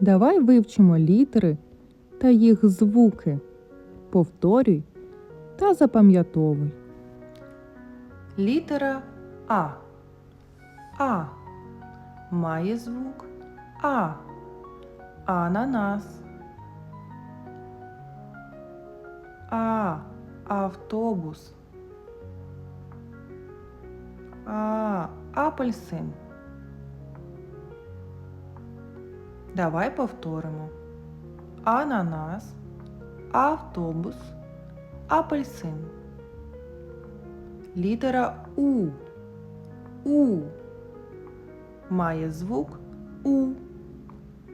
Давай вивчимо літери та їх звуки. Повторюй та запам'ятовуй. Літера А. А. Має звук А. Ананас. А. Автобус. А. Апельсин. Давай повторимо. Ананас, автобус, апельсин. Літера У. У. Має звук У.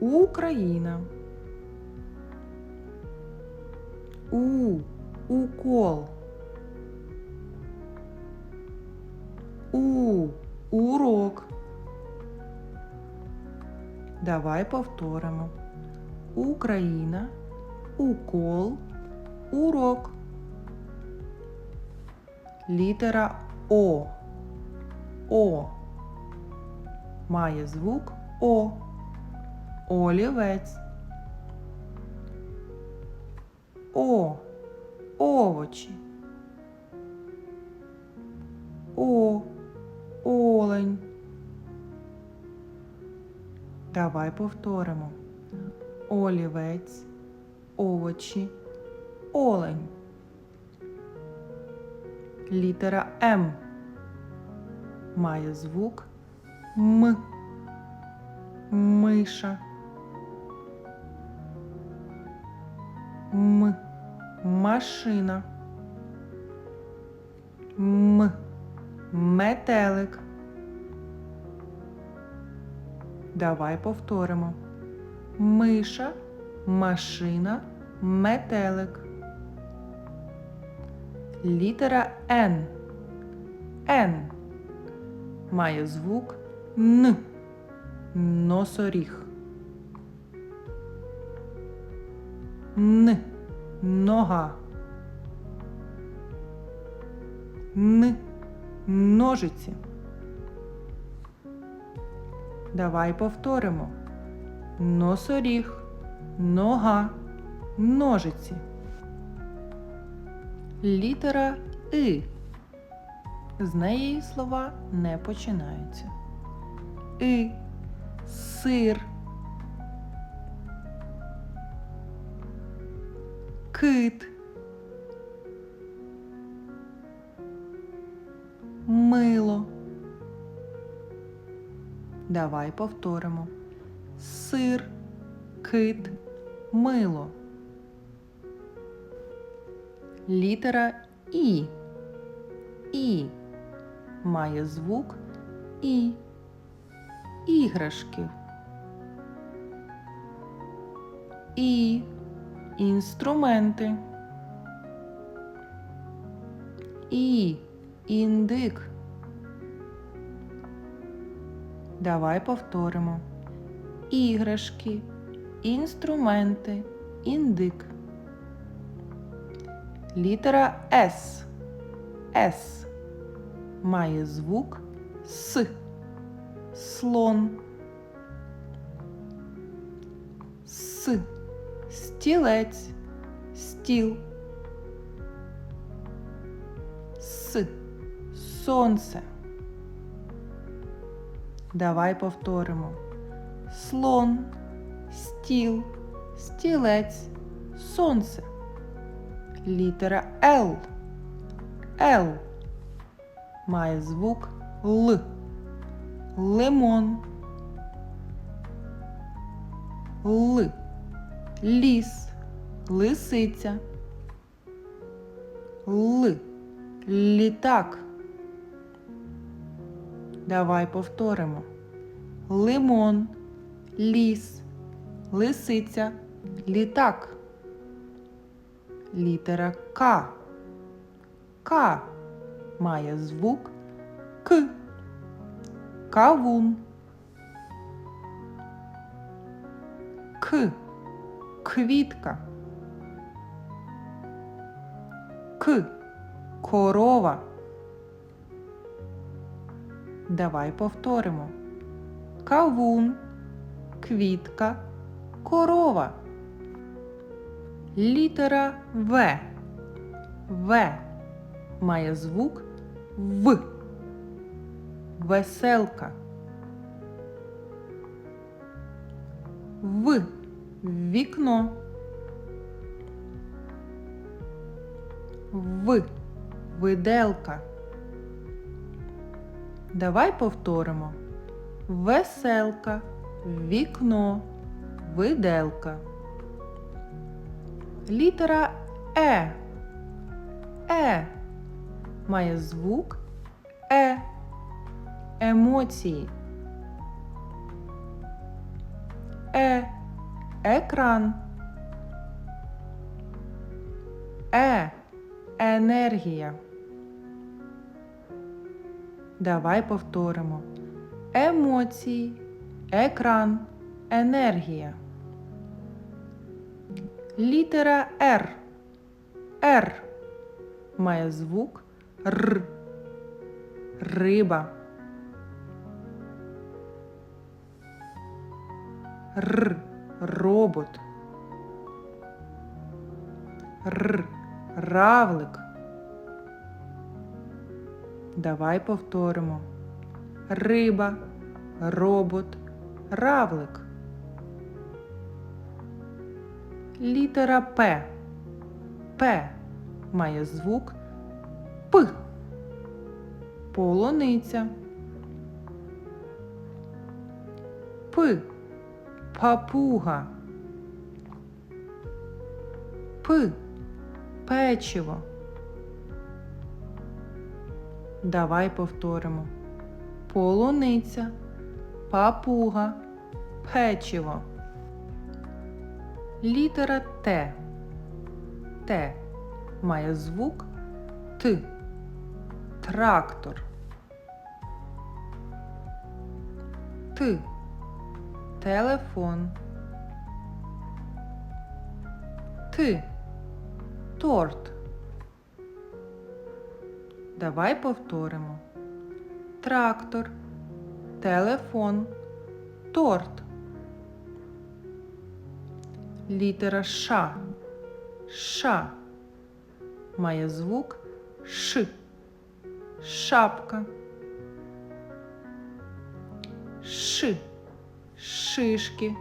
Україна. У. Укол. У. Урок. Давай повторимо. Україна, укол, урок. Літера О. О. Має звук О. Олівець. О. Овочі. О. Олень. Давай повторимо. Олівець, овочі, олень. Літера М має звук М. Миша. М. Машина. М. Метелик. Давай повторимо. Миша, машина, метелик. Літера Н. Н. Має звук Н. Носоріг. Н. Нога. Н. Ножиці. Давай повторимо. Носоріг, нога, ножиці. Літера И. З неї слова не починаються. И. Сир. Кит. Мило. Давай повторимо. Сир, кит, мило. Літера І. І має звук І. Іграшки. І. Інструменти. І. Індик. Давай повторимо. Іграшки, інструменти, індик. Літера С. С має звук С. Слон. С. Стілець. Стіл. С. Сонце. Давай повторимо. Слон, стіл, стілець, сонце. Літера Л. Л має звук Л. Лимон. Л. Ліс. Лисиця. Л. Літак. Давай повторимо. Лимон, ліс, лисиця, літак. Літера К. К має звук К. Кавун. К. Квітка. К. Корова. Давай повторимо. Кавун, квітка, корова. Літера В. В має звук В. Веселка. В. Вікно. В. Виделка. Давай повторимо. Веселка, вікно, виделка. Літера Е. Е має звук Е. Емоції. Е. Екран. Е. Енергія. Давай повторимо. Емоції, екран, енергія. Літера Р. Р має звук Р. Риба. Р. Робот. Р. Равлик. Давай повторимо. Риба, робот, равлик. Літера П. П має звук П. Полуниця. П. Папуга. П. Печиво. Давай повторимо. Полуниця, папуга, печиво. Літера Т. Т має звук Т. Трактор. Т. Телефон. Т. Торт. Давай повторимо. Трактор, телефон, торт. Літера Ш. Ша має звук Ш. Шапка. Ш. Шишки.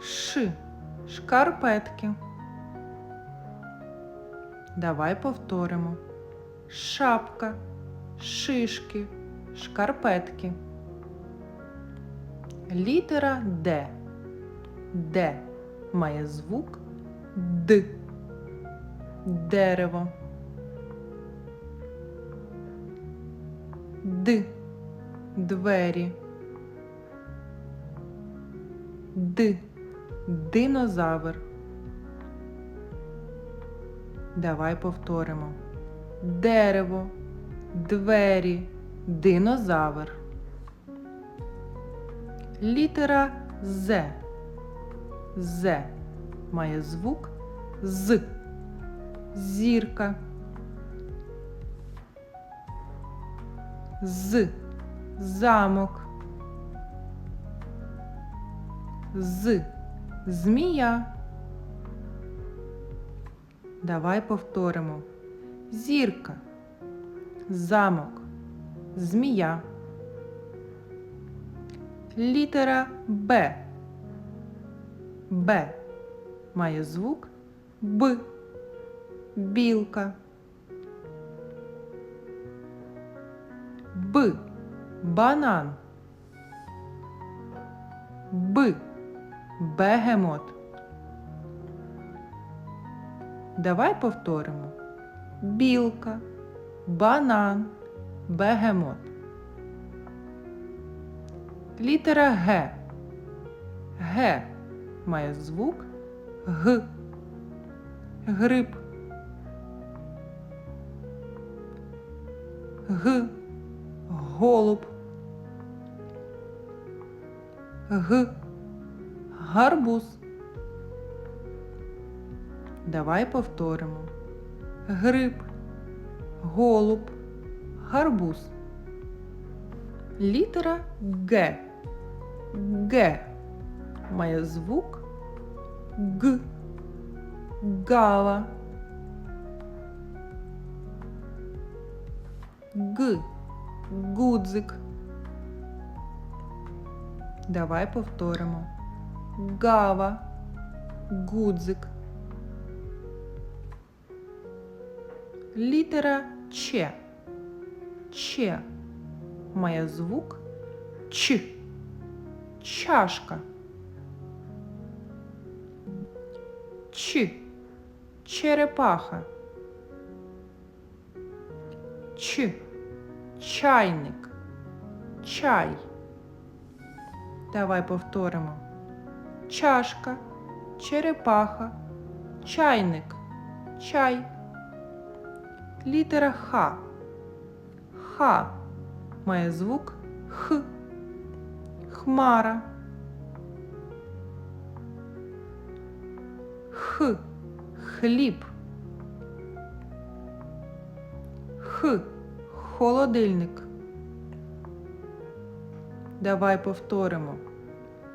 Ш. Шкарпетки. Давай повторимо. Шапка, шишки, шкарпетки. Літера Д. Д має звук Д. Дерево. Д. Двері. Д. Динозавр. Давай повторимо. Дерево, двері, динозавр. Літера З. З має звук з. Зірка. З. Замок. З. Змія. Давай повторимо. Зірка, замок, змія. Літера Б. Б має звук Б. Білка. Б. Банан. Б. Бегемот. Давай повторимо. Білка, банан, бегемот. Літера Г. Г має звук Г. Гриб. Г. Голуб. Г. Гарбуз. Давай повторимо. Гриб, голуб, гарбуз. Літера Г. Г має звук Г. Гава. Г. Гудзик. Давай повторимо. Гава. Гудзик. Літера Ч. Ч має звук Ч. Чашка. Ч. Черепаха. Ч. Чайник. Чай. Давай повторимо. Чашка, черепаха, чайник, чай. Літера Х. Х має звук Х. Хмара. Х. Хліб. Х. Холодильник. Давай повторимо.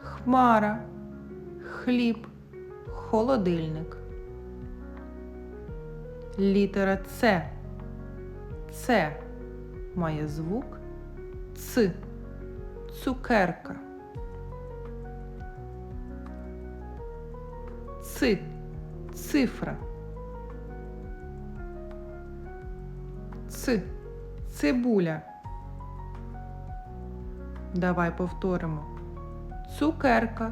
Хмара, хліб, холодильник. Літера С. С має звук Ц. Цукерка. Ц. Цифра. Ц. Цибуля. Давай повторимо. Цукерка,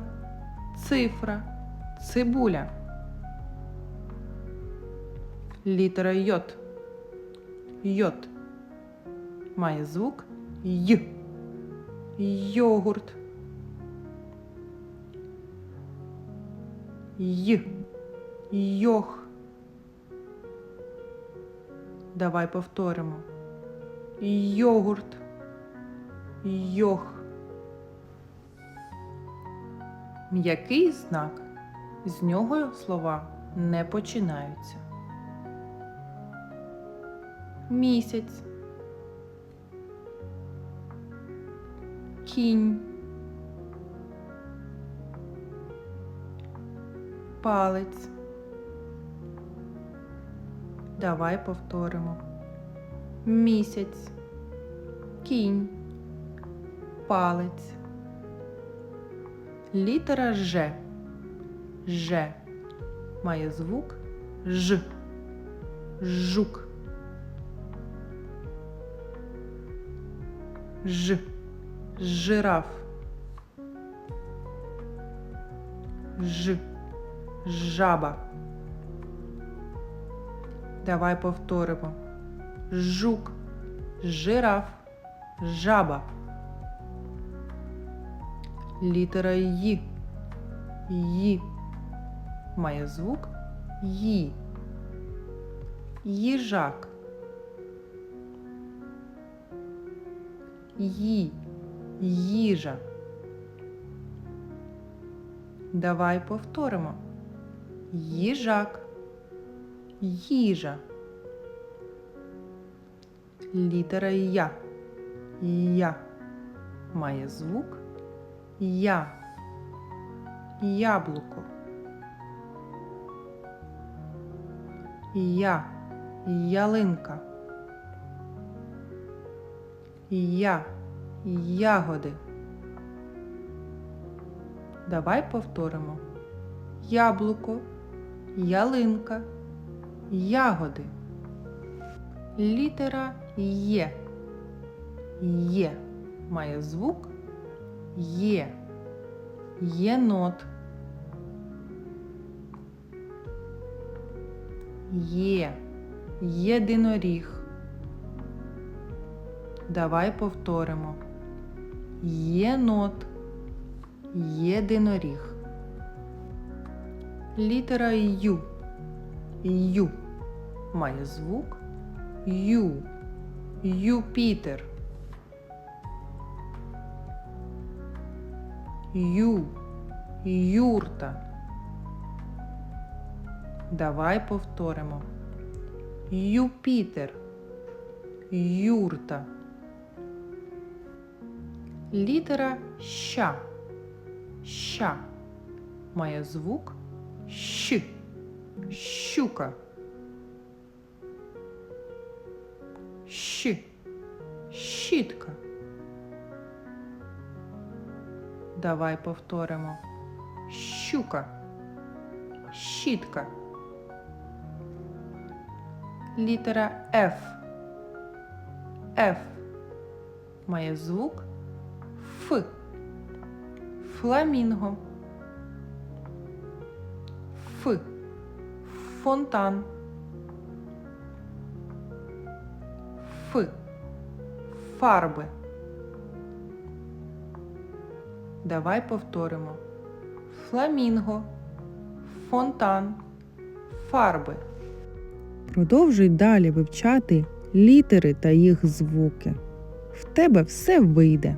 цифра, цибуля. Літера Й. Й. Має звук Й. Йогурт. Й. Йох. Давай повторимо. Йогурт. Йох. М'який знак. З нього слова не починаються. Місяць. Кінь. Палець. Давай повторимо. Місяць. Кінь. Палець. Літера Ж. Ж має звук Ж. Жук. Ж. Жираф. Ж. Жаба. Давай повторимо. Жук. Жираф. Жаба. Літера Й. Ї. Має звук Ї. Їжак. Ї. Їжа. Давай повторимо. Їжак. Їжа. Літера Я. Я. Має звук Я. Яблуко. Я. Ялинка. Я. Ягоди. Давай повторимо. Яблуко, ялинка, ягоди. Літера Є. Є має звук Є. Єнот. Є. Єдиноріг. Давай повторимо. Єнот. Єдиноріг. Літера Ю. Ю має звук Ю. Юпітер. Ю. Юрта. Давай повторимо. Юпітер. Юрта. Літера Щ. ща має звук щ. Щука. Щ. Щітка. Давай повторимо. Щука. Щітка. Літера F. F має звук Ф. Фламінго. Ф. Фонтан. Ф. Фарби. Давай повторимо. Фламінго. Фонтан. Фарби. Продовжуй далі вивчати літери та їх звуки. В тебе все вийде.